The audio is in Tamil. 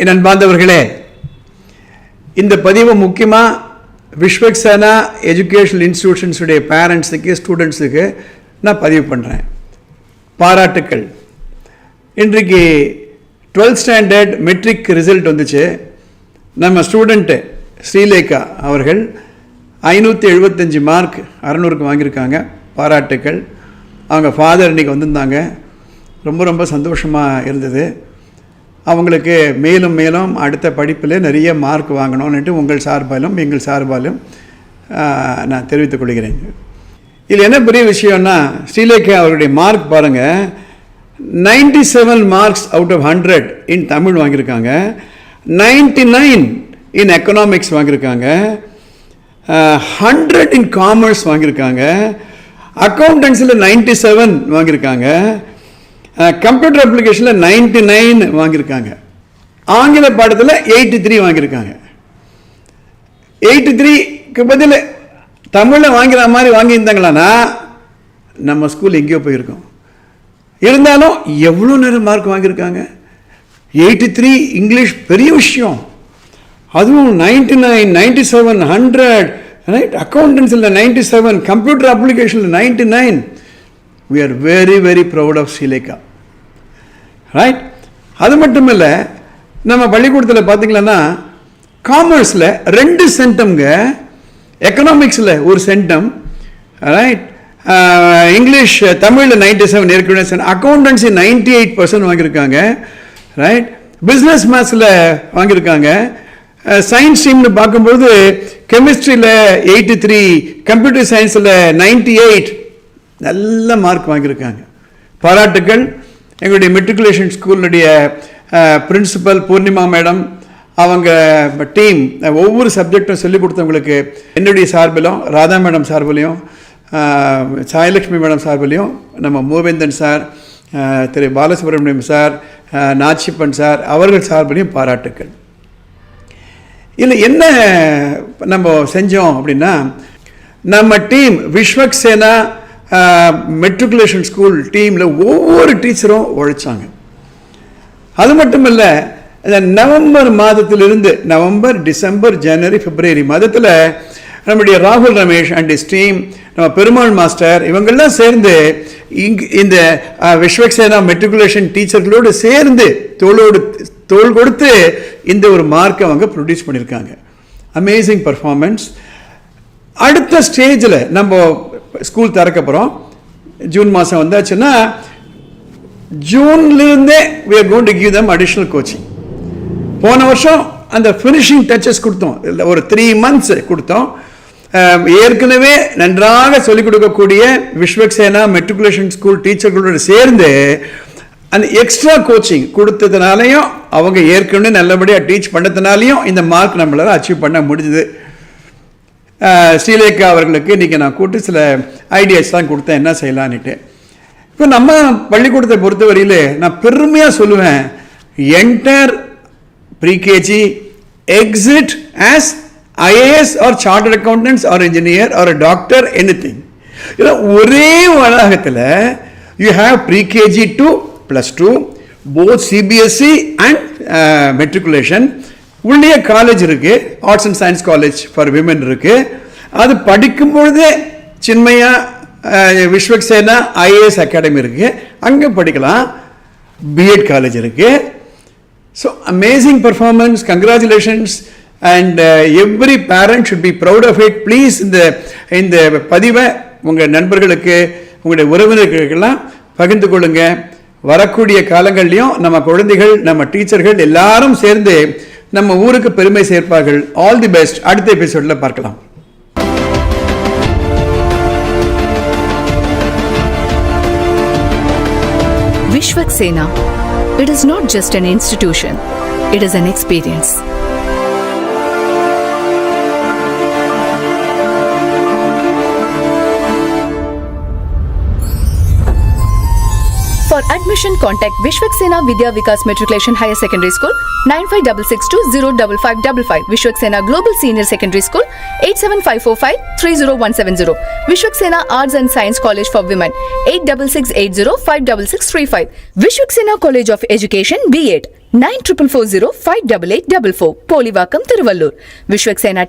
என் அன்பார்ந்தவர்களே இந்த பதிவு முக்கியமாக விஸ்வக்சேனா எஜுகேஷனல் இன்ஸ்டிடியூஷன்ஸுடைய பேரண்ட்ஸுக்கு ஸ்டூடெண்ட்ஸுக்கு நான் பதிவு பண்ணுறேன் பாராட்டுக்கள். இன்றைக்கு டுவெல்த் ஸ்டாண்டர்ட் மெட்ரிக் ரிசல்ட் வந்துச்சு. நம்ம ஸ்டூடெண்ட்டு ஸ்ரீலேகா அவர்கள் ஐநூற்றி எழுபத்தஞ்சி மார்க் அறநூறுக்கு வாங்கியிருக்காங்க. பாராட்டுக்கள். அவங்க ஃபாதர் இன்றைக்கி வந்திருந்தாங்க. ரொம்ப ரொம்ப சந்தோஷமாக இருந்தது. அவங்களுக்கு மேலும் மேலும் அடுத்த படிப்பில் நிறைய மார்க் வாங்கணும்னுட்டு உங்கள் சார்பாலும் எங்கள் சார்பாலும் நான் தெரிவித்துக் கொள்கிறேன். இதில் என்ன பெரிய விஷயம்னா ஸ்ரீலேகா அவருடைய மார்க் பாருங்கள் ninety seven marks out of hundred in Tamil வாங்கியிருக்காங்க. நைன்டி நைன் இன் எக்கனாமிக்ஸ் வாங்கியிருக்காங்க ஹண்ட்ரட் இன் காமர்ஸ் வாங்கியிருக்காங்க. அக்கௌண்டன்ஸில் நைன்டி செவன் வாங்கியிருக்காங்க. கம்ப்யூட்டர் அப்ளிகேஷனில் நைன்டி நைன் வாங்கியிருக்காங்க. ஆங்கில பாடத்தில் எயிட்டி த்ரீ வாங்கியிருக்காங்க. எயிட்டி த்ரீக்கு பதில் தமிழில் வாங்கிற மாதிரி வாங்கியிருந்தாங்களான்னா நம்ம ஸ்கூல் எங்கேயோ போயிருக்கோம். இருந்தாலும் எவ்வளோ நேரம் மார்க் வாங்கியிருக்காங்க? எயிட்டி த்ரீ இங்கிலீஷ் பெரிய விஷயம். அதுவும் ninety nine ninety seven hundred right அக்கௌண்டன்ஸில் ninety seven computer அப்ளிகேஷனில் ninety nine we are very very proud of Srilekha right அது மட்டும் இல்லை நம்ம பள்ளிக்கூடத்தில் பார்த்தீங்கன்னா காமர்ஸில் ரெண்டு சென்டம்ங்க எக்கனாமிக்ஸில் ஒரு சென்டம் ரைட் இங்கிலீஷ் தமிழில் நைன்டி செவன் ஏற்கனவே அக்கௌண்டன்சி நைன்டி எயிட் பர்சன்ட் வாங்கியிருக்காங்க ரைட் பிஸ்னஸ் மேத்ஸில் வாங்கியிருக்காங்க. சயின்ஸ் ஸ்ட்ரீம்னு பார்க்கும்போது கெமிஸ்ட்ரியில் எயிட்டி த்ரீ கம்ப்யூட்டர் சயின்ஸில் நைன்டி எயிட் நல்ல மார்க் வாங்கியிருக்காங்க. பாராட்டுக்கள். எங்களுடைய மெட்ரிகுலேஷன் ஸ்கூலுடைய பிரின்சிபல் பூர்ணிமா மேடம் அவங்க டீம் ஒவ்வொரு சப்ஜெக்டும் சொல்லிக் கொடுத்தவங்களுக்கு என்னுடைய சார்பிலும் ராதா மேடம் சார்பிலையும் அஹ், சாயலட்சுமி மேடம் சார்பிலையும் நம்ம Moovendhan sir Thiru Balasubramaniam sir Nachiappan sir அவர்கள் சார்பிலையும் பாராட்டுக்கள். இல்லை என்ன நம்ம செஞ்சோம் அப்படின்னா நம்ம team Vishwak Sena matriculation school டீமில் ஒவ்வொரு டீச்சரும் உழைச்சாங்க. அது மட்டும் இல்லை இந்த நவம்பர் மாதத்திலிருந்து நவம்பர் டிசம்பர் ஜனவரி பிப்ரவரி மாதத்தில் நம்முடைய ராகுல் ரமேஷ் அண்ட் இஸ் டீம் நம்ம பெருமாள் மாஸ்டர் இவங்கெல்லாம் சேர்ந்து இங்கு இந்த விஸ்வக்சேனா மெட்ரிகுலேஷன் டீச்சர்களோடு சேர்ந்து தோளோடு தோல் கொடுத்து இந்த ஒரு மார்க்கை அவங்க ப்ரொடியூஸ் பண்ணியிருக்காங்க. அமேசிங் பர்ஃபார்மன்ஸ் அடுத்த ஸ்டேஜில் நம்ம ஸ்கூல் திறக்க போகிறோம் ஜூன் மாதம் வந்தாச்சுன்னா ஜூன்லேருந்தே we are gone to give them additional coaching போன வருஷம் அந்த ஃபினிஷிங் டச்சஸ் கொடுத்தோம். ஒரு த்ரீ மந்த்ஸ் கொடுத்தோம். ஏற்கனவே நன்றாக சொல்லிக் கொடுக்கக்கூடிய விஸ்வக்சேனா மெட்ரிகுலேஷன் ஸ்கூல் டீச்சர்களோடு சேர்ந்து அந்த எக்ஸ்ட்ரா கோச்சிங் கொடுத்ததுனாலையும் அவங்க ஏற்கனவே நல்லபடியாக டீச் பண்ணதுனாலையும் இந்த மார்க் நம்மளால் அச்சீவ் பண்ண முடிஞ்சுது. ஸ்ரீலேகா அவர்களுக்கு இன்றைக்கி நான் கூப்பிட்டு சில ஐடியாஸ்லாம் கொடுத்தேன். என்ன செய்யலான்னுட்டு இப்போ நம்ம பள்ளிக்கூடத்தை பொறுத்தவரையில் நான் பெருமையாக சொல்லுவேன். Enter pre KG exit as IAS or chartered accountants or engineer or doctor anything ஒரே வளாகத்தில் you have pre KG to plus two both CBSE and matriculation உள்ளே காலேஜ் இருக்குது arts and science college for women இருக்குது அது படிக்கும் பொழுதே சின்மயா விஸ்வக்சேனா ஐஏஎஸ் அகாடமி இருக்குது அங்கே படிக்கலாம். பிஎட் காலேஜ் இருக்குது so amazing performance congratulations and every parent should be proud of it please இந்த இந்த பதிவை உங்கள் நண்பர்களுக்கு உங்களுடைய உறவினர்களுக்கெல்லாம் பகிர்ந்து கொள்ளுங்கள் வரக்கூடிய காலங்கள்லையும் நம்ம குழந்தைகள் நம்ம டீச்சர்கள் எல்லாரும் சேர்ந்து நம்ம ஊருக்கு பெருமை சேர்ப்பார்கள் ஆல் தி பெஸ்ட் அடுத்த எபிசோடில் பார்க்கலாம் Vishwak Sena. It is not just an institution, it is an experience. For admission, contact Vishwak Sena Vidya Vikas Matriculation Higher Secondary School 95662-05555 Vishwak Sena Global Senior Secondary School 87545-30170 Vishwak Sena Arts and Science College for Women 86680-56635 Vishwak Sena College of Education B8 nine triple four zero five double Tiny Tots four Polivakkam Tiruvallur Vishwaksena